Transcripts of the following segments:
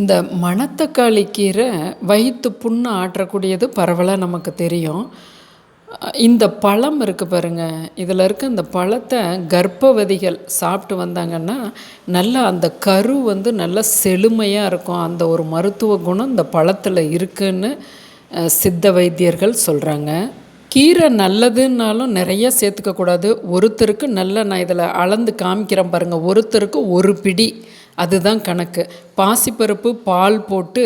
இந்த மணத்தக்காளி கீரை வயிற்று புண்ணை ஆற்றக்கூடியது பரவலாக நமக்கு தெரியும். இந்த பழம் இருக்குது பாருங்கள் இதில் இருக்க இந்த பழத்தை கர்ப்பவதிகள் சாப்பிட்டு வந்தாங்கன்னா நல்லா அந்த கரு வந்து நல்லா செழுமையாக இருக்கும். அந்த ஒரு மருத்துவ குணம் இந்த பழத்தில் இருக்குன்னு சித்த வைத்தியர்கள் சொல்கிறாங்க கீரை நல்லதுன்னாலும் நிறைய சேர்த்துக்கக்கூடாது ஒருத்தருக்கு நல்ல நான் இதில் அளந்து காமிக்கிறேன் பாருங்கள் ஒருத்தருக்கு ஒரு பிடி. அதுதான் கணக்கு. பாசிப்பருப்பு பால் போட்டு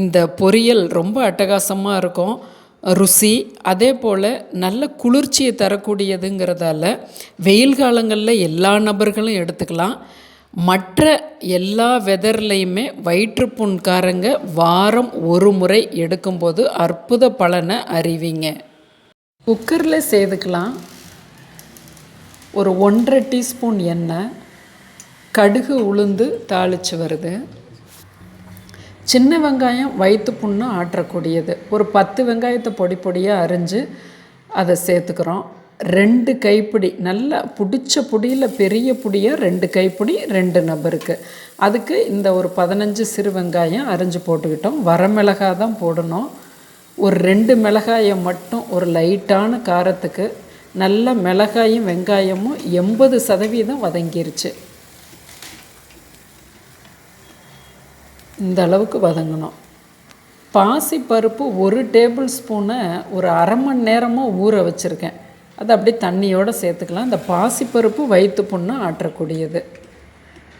இந்த பொரியல் ரொம்ப அட்டகாசமாக இருக்கும். ருசி அதே போல் நல்ல குளிர்ச்சியை தரக்கூடியதுங்கிறதால வெயில் காலங்களில் எல்லா நபர்களும் எடுத்துக்கலாம். மற்ற எல்லா வெதர்லேயுமே வயிற்றுப்புண்காரங்க வாரம் ஒரு முறை எடுக்கும்போது அற்புத பலனை அறிவிங்க. குக்கரில் சேர்த்துக்கலாம் ஒரு ஒன்றரை டீஸ்பூன் எண்ணெய் கடுகு உளுந்து தாளித்து வருது. சின்ன வெங்காயம் வயிற்று புண்ணு ஆற்றக்கூடியது. ஒரு பத்து வெங்காயத்தை பொடி பொடியாக அரிஞ்சு அதை சேர்த்துக்கிறோம். ரெண்டு கைப்பிடி நல்லா பிடிச்ச புடியில் பெரிய புடியாக ரெண்டு கைப்பிடி ரெண்டு நபருக்கு அதுக்கு இந்த ஒரு பதினஞ்சு சிறு வெங்காயம் அரிஞ்சு போட்டுக்கிட்டோம். வரமிளகாய் தான் போடணும். ஒரு ரெண்டு மிளகாயை மட்டும் ஒரு லைட்டான காரத்துக்கு நல்ல மிளகாயும் வெங்காயமும் எண்பது சதவீதம் வதங்கிருச்சு. இந்த அளவுக்கு வதங்கணும். பாசி பருப்பு ஒரு டேபிள் ஸ்பூனை ஒரு அரை மணி நேரமாக ஊற வச்சுருக்கேன். அதை அப்படியே தண்ணியோடு சேர்த்துக்கலாம். இந்த பாசிப்பருப்பு வயிற்று புண்ணு ஆற்றக்கூடியது.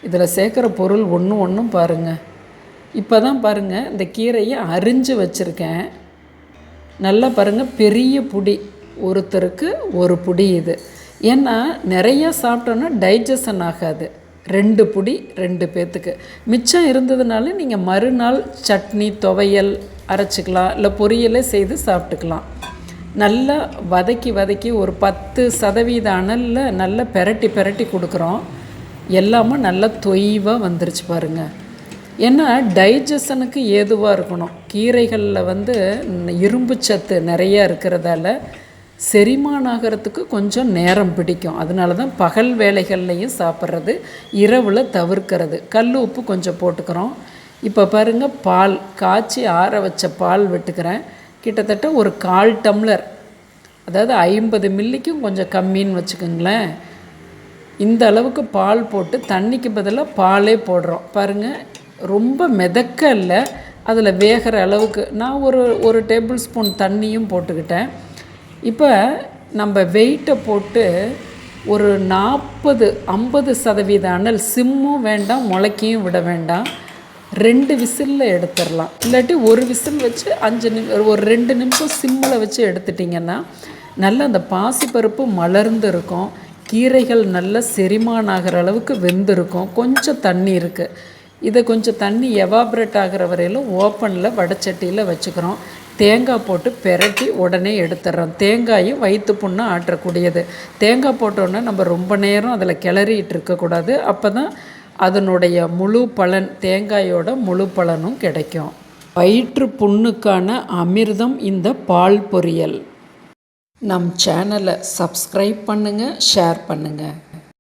இதில் சேர்க்குற பொருள் ஒன்று ஒன்றும் பாருங்கள் இப்போ தான் பாருங்கள் இந்த கீரையை அரிஞ்சு வச்சுருக்கேன். நல்லா பாருங்கள் பெரிய புடி. ஒருத்தருக்கு ஒரு புடி இது. ஏன்னா நிறையா சாப்பிட்டோன்னா டைஜஷன் ஆகாது. ரெண்டு புடி ரெண்டு பேர்த்துக்கு மிச்சம் இருந்ததுனால நீங்கள் மறுநாள் சட்னி துவையல் அரைச்சிக்கலாம். இல்லை பொரியலே செய்து சாப்பிட்டுக்கலாம். நல்லா வதக்கி வதக்கி ஒரு பத்து சதவீத அனலில் நல்லா பெரட்டி பெரட்டி கொடுக்குறோம். எல்லாமும் நல்லா தொய்வாக வந்துருச்சு பாருங்கள் ஏன்னா டைஜஷனுக்கு ஏதுவாக இருக்கணும். கீரைகளில் வந்து இரும்பு சத்து நிறையா இருக்கிறதால செரிமானம் ஆகிறதுக்கு கொஞ்சம் நேரம் பிடிக்கும். அதனால தான் பகல் வேலைகள்லையும் சாப்பிட்றது இரவில் தவிர்க்கிறது. கல் உப்பு கொஞ்சம் போட்டுக்கிறோம். இப்போ பாருங்கள் பால் காய்ச்சி ஆற வச்ச பால் விட்டுக்கிறேன். கிட்டத்தட்ட ஒரு கால் டம்ளர். அதாவது ஐம்பது மில்லிக்கும் கொஞ்சம் கம்மின்னு வச்சுக்கோங்களேன். இந்த அளவுக்கு பால் போட்டு தண்ணிக்கு பதிலாக பாலே போடுறோம். பாருங்கள் ரொம்ப மிதக்க இல்லை. அதில் வேகிற அளவுக்கு. நான் ஒரு ஒரு டேபிள் ஸ்பூன் தண்ணியும் போட்டுக்கிட்டேன். இப்போ நம்ம வெயிட்டை போட்டு ஒரு நாற்பது ஐம்பது சதவீத அனல் சிம்மும் வேண்டாம் முளைக்கியும் விட வேண்டாம். ரெண்டு விசிலில் எடுத்துடலாம். இல்லாட்டி ஒரு விசில் வச்சு அஞ்சு நிமி ஒரு ரெண்டு நிமிஷம் சிம்மில் வச்சு எடுத்துட்டிங்கன்னா நல்லா அந்த பாசிப்பருப்பு மலர்ந்து இருக்கும். கீரைகள் நல்லா செரிமான் ஆகிற அளவுக்கு வெந்திருக்கும். கொஞ்சம் தண்ணி இருக்குது இதை கொஞ்சம் தண்ணி எவாப்ரேட் ஆகிற வரையிலும் ஓப்பனில் வடச்சட்டியில் வச்சுக்கிறோம். தேங்காய் போட்டு பெரட்டி உடனே எடுத்துடுறோம். தேங்காயும் வயிற்று புண்ணை ஆற்றக்கூடியது. தேங்காய் போட்டோன்னே நம்ம ரொம்ப நேரம் அதில் கிளறிட்டு இருக்கக்கூடாது அப்போ தான் அதனுடைய முழு பலன் தேங்காயோட முழு பலனும் கிடைக்கும். வயிற்று புண்ணுக்கான அமிர்தம் இந்த பால் பொரியல். நம் சேனலை சப்ஸ்கிரைப் பண்ணுங்கள் ஷேர் பண்ணுங்கள்